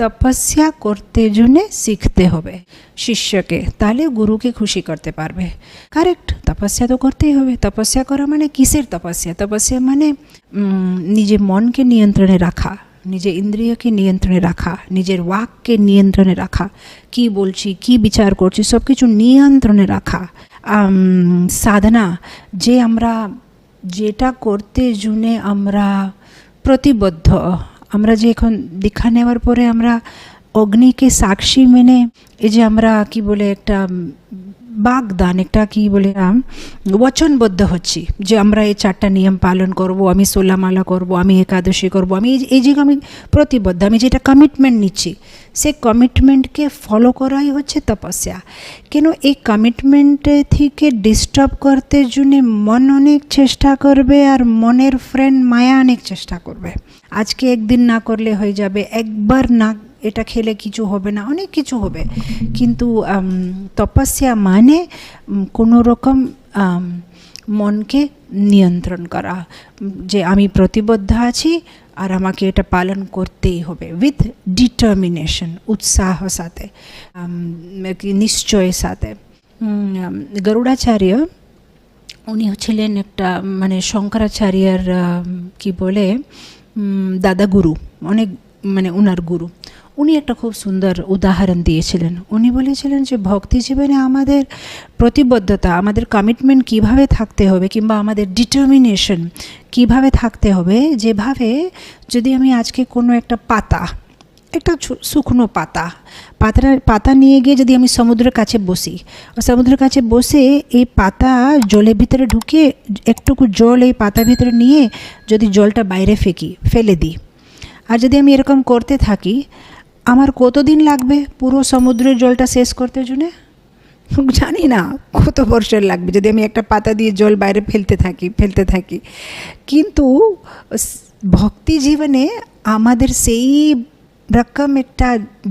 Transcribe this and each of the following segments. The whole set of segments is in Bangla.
তপস্যা করতে জন্যে শিখতে হবে। শিষ্যকে তাহলে গুরুকে খুশি করতে পারবে। কারেক্ট তপস্যা তো করতেই হবে। তপস্যা করা মানে কিসের তপস্যা? তপস্যা মানে নিজের মনকে নিয়ন্ত্রণে রাখা নিজের ইন্দ্রিয়কে নিয়ন্ত্রণে রাখা, নিজের ওয়াককে নিয়ন্ত্রণে রাখা, কি বলছি, কি বিচার করছি সব কিছু নিয়ন্ত্রণে রাখা। সাধনা, যে আমরা, যেটা করতে জুনে আমরা প্রতিবদ্ধ আমরা যে এখন দীক্ষা নেওয়ার পরে আমরা অগ্নিকে সাক্ষী মেনে, এই যে আমরা কি বলে একটা বাগদান, একটা কি বলে বচনবদ্ধ হচ্ছি যে আমরা এই চারটা নিয়ম পালন করব, আমি সোলামালা করব, আমি একাদশী করব, আমি এই- যে আমি প্রতিবদ্ধ, আমি যেটা কমিটমেন্ট নিচ্ছি সে কমিটমেন্টকে ফলো করাই হচ্ছে তপস্যা। কেন এই কমিটমেন্ট থেকে ডিস্টার্ব করতে জন্য মন অনেক চেষ্টা করবে আর মনের ফ্রেন্ড মায়া অনেক চেষ্টা করবে। আজকে একদিন না করলে হয়ে যাবে, একবার না এটা খেলে কিছু হবে না অনেক কিছু হবে। কিন্তু তপস্যা মানে কোনো রকম মনকে নিয়ন্ত্রণ করা। যে আমি প্রতিবদ্ধ আছি আর আমাকে এটা পালন করতেই হবে উইথ ডিটারমিনেশন উৎসাহ সাথে নিশ্চয়ের সাথে। গরুড়াচার্য উনি ছিলেন একটা মানে শঙ্করাচার্যের কি বলে উম, দাদা গুরু অনেক মানে ওনার গুরু, উনি একটা খুব সুন্দর উদাহরণ দিয়েছিলেন। উনি বলেছিলেন যে, ভক্তি জীবনে আমাদের প্রতিবদ্ধতা, আমাদের কমিটমেন্ট কীভাবে থাকতে হবে কিংবা আমাদের ডিটারমিনেশন কীভাবে থাকতে হবে, যেভাবে যদি আমি আজকে কোনো একটা পাতা, একটা শুকনো পাতা পাতা পাতা নিয়ে গিয়ে যদি আমি সমুদ্রের কাছে বসি সমুদ্রের কাছে বসে এই পাতা জলের ভিতরে ঢুকে একটুকু জল এই পাতার ভিতরে নিয়ে যদি জলটা বাইরে ফেঁকি, ফেলে দিই আর যদি আমি এরকম করতে থাকি, আমার কতদিন লাগবে পুরো সমুদ্রের জলটা শেষ করতে জন্য জানি না, কত বর্ষের লাগবে যদি আমি একটা পাতা দিয়ে জল বাইরে ফেলতে থাকি ফেলতে থাকি। কিন্তু ভক্তি জীবনে আমাদের সেই রকম একটা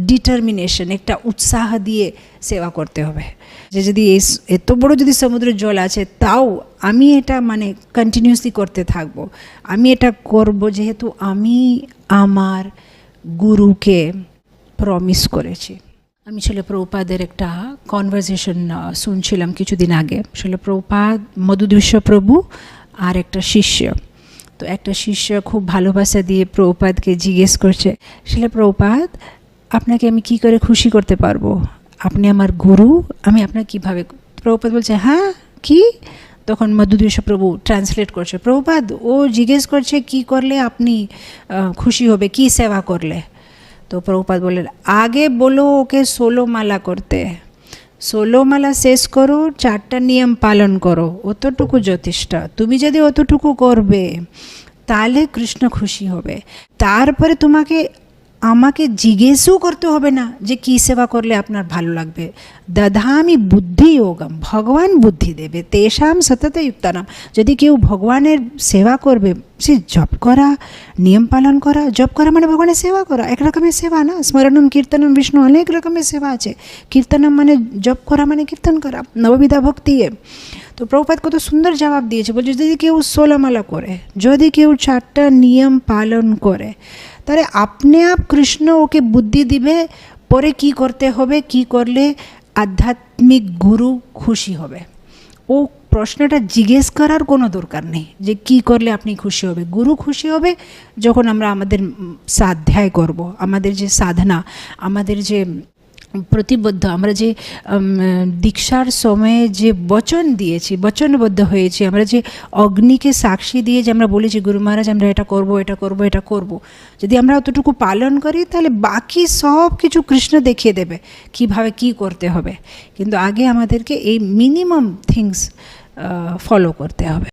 ডিটারমিনেশন একটা উৎসাহ দিয়ে সেবা করতে হবে যে যদি এই এত বড় যদি সমুদ্রের জল আছে তাও আমি এটা মানে কন্টিনিউসলি করতে থাকব আমি এটা করব যেহেতু আমি আমার গুরুকে প্রমিস করেছি আমি ছিল প্রভুপাদের একটা কনভারসেশন শুনছিলাম কিছুদিন আগে ছিল প্রভুপাদ মধুদৃশ্য প্রভু আর একটা শিষ্য তো একটা শিষ্য খুব ভালোবাসা দিয়ে প্রভুপাদকে জিজ্ঞেস করছে, শিলে প্রভুপাদ, আপনাকে আমি কি করে খুশি করতে পারব? আপনি আমার গুরু, আমি আপনাকে কীভাবে প্রভুপাদ বলছে হ্যাঁ কি? তখন মধুদৃশ্য প্রভু ট্রান্সলেট করছে, প্রভুপাদ, ও জিজ্ঞেস করছে কি করলে আপনি খুশি হবে, কি সেবা করলে? তো প্রভুপাদ বললেন, আগে বলো ওকে ষোলো মালা করতে। ষোলো মালা শেষ করো, চারটা নিয়ম পালন করো। অতটুকু যথেষ্ট। তুমি যদি অতটুকু করবে, তাহলে কৃষ্ণ খুশি হবে। তারপরে তোমাকে আমাকে জিজ্ঞেসও করতে হবে না যে কী সেবা করলে আপনার ভালো লাগবে। দধামি বুদ্ধি যোগম, ভগবান বুদ্ধি দেবে। তেষাম সতত যুক্তানাম যদি কেউ ভগবানের সেবা করবে, সে জপ করা, নিয়ম পালন করা, জপ করা মানে ভগবানের সেবা করা। এক রকমের সেবা না, স্মরণম, কীর্তনম, বিষ্ণু অনেক রকমের সেবা আছে। কীর্তনম মানে জপ করা মানে কীর্তন করা, নববিধা ভক্তি। তো প্রভুপাত কত সুন্দর জবাব দিয়েছে। বলছে, যদি কেউ ষোলোমালা করে, যদি কেউ চারটা নিয়ম পালন করে তাহলে আপনি আপ কৃষ্ণ ওকে বুদ্ধি দিবে, পরে কি করতে হবে, কি করলে আধ্যাত্মিক গুরু খুশি হবে? ও প্রশ্নটা জিজ্ঞেস করার কোনো দরকার নেই যে কি করলে আপনি খুশি হবে। গুরু খুশি হবে যখন আমরা আমাদের সাধ্যায় করব, আমাদের যে সাধনা, আমাদের যে প্রতিবদ্ধ। আমরা যে দীক্ষার সময়ে যে বচন দিয়েছি, বচনবদ্ধ হয়েছি, আমরা যে অগ্নিকে সাক্ষী দিয়ে যে আমরা বলেছি, গুরু মহারাজ, আমরা এটা করব এটা করব এটা করব। যদি আমরা অতটুকু পালন করি, তাহলে বাকি সব কিছু কৃষ্ণ দেখিয়ে দেবে, কীভাবে কি করতে হবে। কিন্তু আগে আমাদেরকে এই মিনিমাম থিংস ফলো করতে হবে।